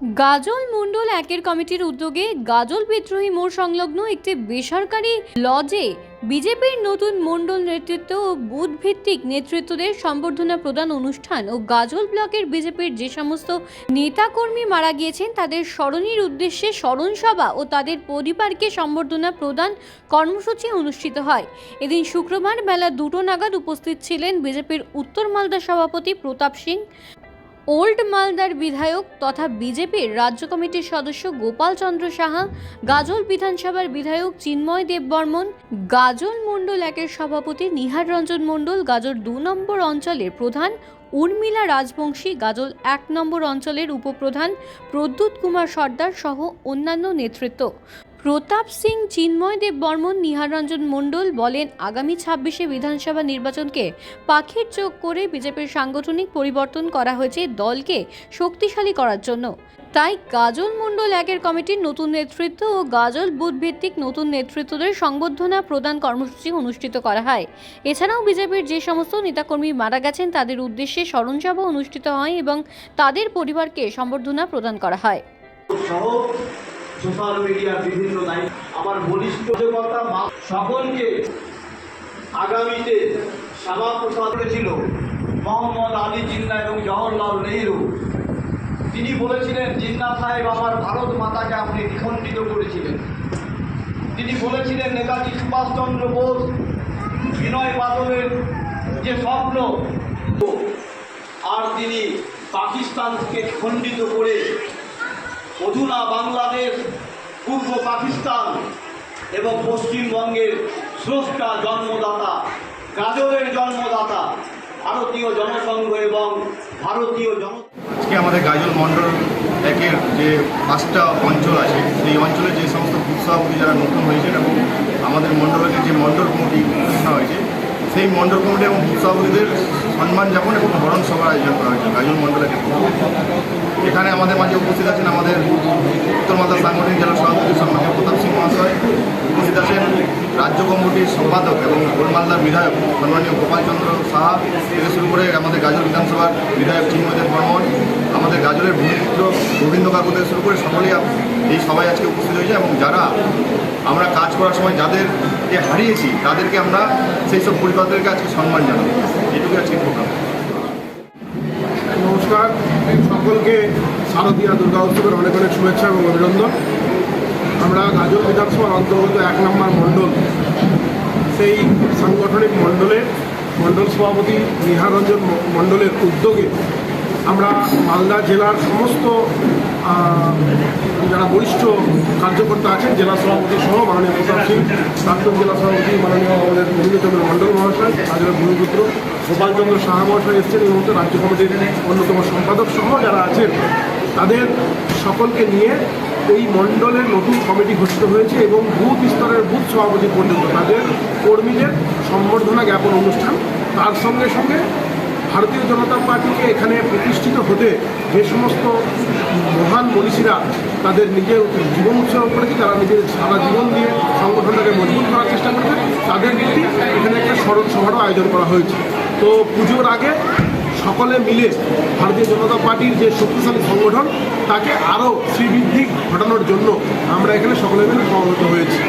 গাজল মণ্ডল একের কমিটির উদ্যোগে গাজল বিদ্রোহী মোড় সংলগ্ন একটি বেসরকারি লজে বিজেপির নতুন মণ্ডল নেতৃত্ব ও বুথ ভিত্তিক নেতৃত্বদের সম্বর্ধনা প্রদান অনুষ্ঠান ও গাজল ব্লকের বিজেপির যে সমস্ত নেতাকর্মী মারা গিয়েছেন, তাদের স্মরণের উদ্দেশ্যে স্মরণ সভা ও তাদের পরিবারকে সম্বর্ধনা প্রদান কর্মসূচি অনুষ্ঠিত হয়। এদিন শুক্রবার বেলা দুটো নাগাদ উপস্থিত ছিলেন বিজেপির উত্তর মালদা সভাপতি প্রতাপ সিং ওল্ড মালদার বিধায়ক তথা বিজেপির রাজ্য কমিটির সদস্য গোপাল চন্দ্র সাহা, গাজল বিধানসভার বিধায়ক চিন্ময় দেব বর্মন গাজল মণ্ডল একের সভাপতি নিহার রঞ্জন মণ্ডল, গাজল দু নম্বর অঞ্চলের প্রধান উর্মিলা রাজবংশী, গাজল এক নম্বর অঞ্চলের উপপ্রধান প্রদ্যুৎ কুমার সর্দার সহ অন্যান্য নেতৃত্ব। প্রতাপ সিং চিন্ময় দেব বর্মন নিহার রঞ্জন মণ্ডল বলেন, আগামী ছাব্বিশে বিধানসভা নির্বাচনকে পাখির চোখ করে বিজেপির সাংগঠনিক পরিবর্তন করা হয়েছে দলকে শক্তিশালী করার জন্য। তাই গাজল মণ্ডল একের কমিটির নতুন নেতৃত্ব ও গাজল বুথ ভিত্তিক নতুন নেতৃত্বদের সংবর্ধনা প্রদান কর্মসূচি অনুষ্ঠিত করা হয়। এছাড়াও বিজেপির যে সমস্ত নেতাকর্মী মারা গেছেন, তাদের উদ্দেশ্যে স্মরণসভা অনুষ্ঠিত হয় এবং তাদের পরিবারকে সম্বর্ধনা প্রদান করা হয়। সোশ্যাল মিডিয়ার বিভিন্ন দায়িত্ব আমার বলিষ্ঠ যোগ্যতা সকলকে আগামীতে শ্যামা প্রসাদ করেছিল। মোহাম্মদ আলী জিন্না এবং জওহরলাল নেহরু। তিনি বলেছিলেন, জিন্না সাহেব আমার ভারত মাতাকে আপনি দ্বিখণ্ডিত করেছিলেন। তিনি বলেছিলেন, নেতাজি সুভাষচন্দ্র বোস বিনয় বাদলের যে স্বপ্ন, আর তিনি পাকিস্তানকে খণ্ডিত করে অধুনা বাংলাদেশ, পূর্ব পাকিস্তান এবং পশ্চিমবঙ্গের স্রষ্টা জন্মদাতা, গাজরের জন্মদাতা, ভারতীয় জনসংঘ এবং ভারতীয় জন আজকে আমাদের গাজল মণ্ডল একের যে পাঁচটা অঞ্চল আছে, সেই অঞ্চলে যে সমস্ত সভাপতি যারা নতুন হয়েছেন এবং আমাদের মণ্ডলের যে মণ্ডল কমিটি ঘোষণা হয়েছে, সেই মণ্ডল কমিটি এবং সভাপতিদের সম্মান যাপন এবং বরণ সভার আয়োজন করা হয়েছে গাজল মণ্ডলের এখানে আমাদের মাঝে উপস্থিত আছেন আমাদের উত্তর মালদা সাংগঠনিক জেলা সভাপতি সম্মানীয় প্রতাপ সিং মহাশয়, উপস্থিত আছেন রাজ্য কমিটির সম্পাদক এবং গোলমালদার বিধায়ক সম্মানীয় গোপালচন্দ্র সাহা, থেকে শুরু করে আমাদের গাজল বিধানসভার বিধায়ক চিন্ময়দেব বর্মন, আমাদের গাজলের ভূমিপুত্র গোবিন্দ কাকু থেকে শুরু করে সকলেই এই সবাই আজকে উপস্থিত হয়েছে এবং যারা আমরা কাজ করার সময় যাদেরকে হারিয়েছি, তাদেরকে আমরা সেই সব পরিবারদেরকে আজকে সম্মান জানাব। এটুকু আজকে সকলকে শারদীয়া দুর্গা উৎসবের অনেক অনেক শুভেচ্ছা এবং অভিনন্দন। আমরা গাজল বিধানসভার অন্তর্গত এক নম্বর মণ্ডল, সেই সাংগঠনিক মণ্ডলের মণ্ডল সভাপতি নিহারঞ্জন মণ্ডলের উদ্যোগে আমরা মালদা জেলার সমস্ত যারা বরিষ্ঠ কার্যকর্তা আছেন, জেলা সভাপতি সহ মাননীয় প্রতাপ সিং, প্রাক্তন জেলা সভাপতি মাননীয় আমাদের গোবিন্দচন্দ্র মণ্ডল মহাশয় তাদের ভূমিপুত্র গোপালচন্দ্র সাহা মহাশয় এসছেন মুহূর্তে রাজ্য কমিটির অন্যতম সম্পাদক সহ যারা আছেন, তাদের সকলকে নিয়ে এই মণ্ডলের নতুন কমিটি ঘোষিত হয়েছে এবং বুথ স্তরের বুথ সভাপতি পর্যন্ত, তাদের কর্মীদের সম্বর্ধনা জ্ঞাপন অনুষ্ঠান, তার সঙ্গে সঙ্গে ভারতীয় জনতা পার্টিকে এখানে প্রতিষ্ঠিত হতে যে সমস্ত মহান মনীষীরা তাদের নিজের জীবন উৎসর্গ করেছে, তারা নিজের সারা জীবন দিয়ে সংগঠনটাকে মজবুত করার চেষ্টা করেছে, তাদের প্রতি এখানে একটা স্মরণ সভারও আয়োজন করা হয়েছে। তো পুজোর আগে সকলে মিলে ভারতীয় জনতা পার্টির যে শক্তিশালী সংগঠন, তাকে আরও শ্রীবৃদ্ধি ঘটানোর জন্য আমরা এখানে সকলে মিলে সমবেত হয়েছি।